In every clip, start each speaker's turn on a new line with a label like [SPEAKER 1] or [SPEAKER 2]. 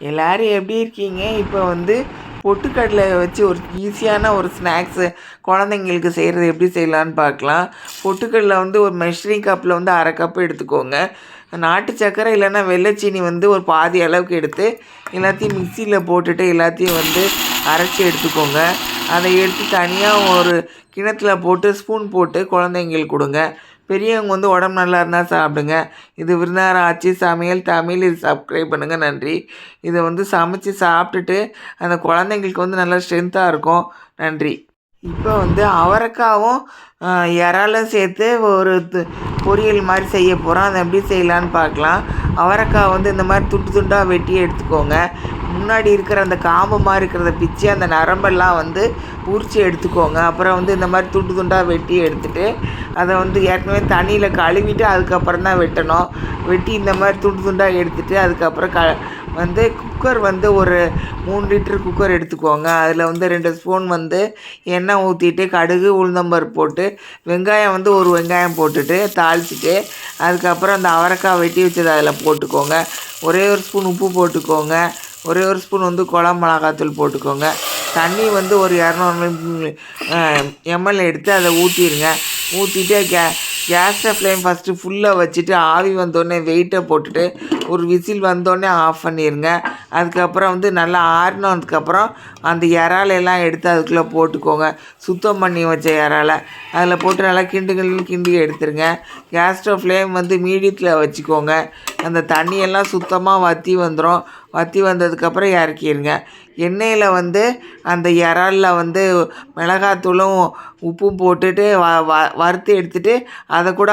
[SPEAKER 1] எல்லாரும் எப்படி இருக்கீங்க? இப்போ வந்து பொட்டுக்கடலை வச்சு ஒரு ஈஸியான ஒரு ஸ்நாக்ஸு குழந்தைங்களுக்கு செய்கிறது எப்படி செய்யலான்னு பார்க்கலாம். பொட்டுக்கடலை வந்து ஒரு மெஷரிங் கப்பில் வந்து அரை கப்பு எடுத்துக்கோங்க. நாட்டு சர்க்கரை இல்லைன்னா வெள்ளைச்சீனி வந்து ஒரு பாதி அளவுக்கு எடுத்து எல்லாத்தையும் மிக்சியில் போட்டுட்டு எல்லாத்தையும் வந்து அரைச்சி எடுத்துக்கோங்க. அதை எடுத்து தனியாக ஒரு கிணத்துல போட்டு ஸ்பூன் போட்டு குழந்தைங்களுக்கு கொடுங்க. பெரியவங்க வந்து உடம்பு நல்லா இருந்தால் சாப்பிடுங்க. இது விருந்தார ஆச்சு சமையல் தமிழ். இது சப்ஸ்கிரைப் பண்ணுங்கள் நன்றி. இதை வந்து சமைச்சு சாப்பிட்டுட்டு அந்த குழந்தைங்களுக்கு வந்து நல்லா ஸ்ட்ரென்த்தாக இருக்கும். நன்றி. இப்போ வந்து அவரைக்காவும் இறாலும் சேர்த்து ஒரு பொரியல் மாதிரி செய்ய போகிறோம் அதை எப்படி செய்யலான்னு பார்க்கலாம். அவரைக்காய் வந்து இந்த மாதிரி துண்டு துண்டாக வெட்டி எடுத்துக்கோங்க. முன்னாடி இருக்கிற அந்த காம்பு மாதிரி இருக்கிறத பிச்சு அந்த நரம்பெல்லாம் வந்து உரித்து எடுத்துக்கோங்க. அப்புறம் வந்து இந்த மாதிரி துண்டு துண்டாக வெட்டி எடுத்துகிட்டு அதை வந்து ஏற்கனவே தண்ணியில் கழுவிட்டு அதுக்கப்புறம் தான் வெட்டணும். வெட்டி இந்த மாதிரி துண்டு துண்டாக எடுத்துட்டு அதுக்கப்புறம் க வந்து குக்கர் வந்து ஒரு மூணு லிட்டர் குக்கர் எடுத்துக்கோங்க. அதில் வந்து ரெண்டு ஸ்பூன் வந்து எண்ணெய் ஊற்றிட்டு கடுகு உளுந்தம்பருப்பு போட்டு வெங்காயம் வந்து ஒரு வெங்காயம் போட்டுட்டு தாளிச்சிட்டு அதுக்கப்புறம் அந்த அவரைக்காய் வெட்டி வச்சது அதில் போட்டுக்கோங்க. ஒரே ஒரு ஸ்பூன் உப்பு போட்டுக்கோங்க. ஒரே ஒரு ஸ்பூன் வந்து குழம்பு மிளகாத்தூள் போட்டுக்கோங்க. தண்ணி வந்து ஒரு இரநூறு எம்எல் எடுத்து அதை ஊற்றிடுங்க ஊற்றிட்டு கே கேஸை ஃப்ளேம் ஃபஸ்ட்டு ஃபுல்லாக வச்சுட்டு ஆவி வந்தோடனே வெயிட்டை போட்டுட்டு ஒரு விசில் வந்தோடனே ஆஃப் பண்ணிடுங்க அதுக்கப்புறம் வந்து நல்லா ஆறினதுக்கப்புறம் அந்த இறாலையெல்லாம் எடுத்து அதுக்குள்ளே போட்டுக்கோங்க. சுத்தம் பண்ணி வச்ச இறால. அதில் போட்டு நல்லா கிண்டு கிண்டு கிண்டி எடுத்துருங்க. கேஸ் ஸ்டவ் ஃப்ளேம் வந்து மீடியத்தில் வச்சுக்கோங்க. அந்த தண்ணியெல்லாம் சுத்தமாக வற்றி வந்துடும் வற்றி வந்ததுக்கப்புறம் இறக்கிடுங்க எண்ணெயில் வந்து அந்த இறாலில் வந்து மிளகாத்தூளும் உப்பும் போட்டுட்டு வ வ வறுத்து எடுத்துட்டு அதை கூட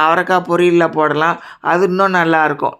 [SPEAKER 1] அவரைக்காய் பொரியலில் போடலாம். அது இன்னும் நல்லாயிருக்கும்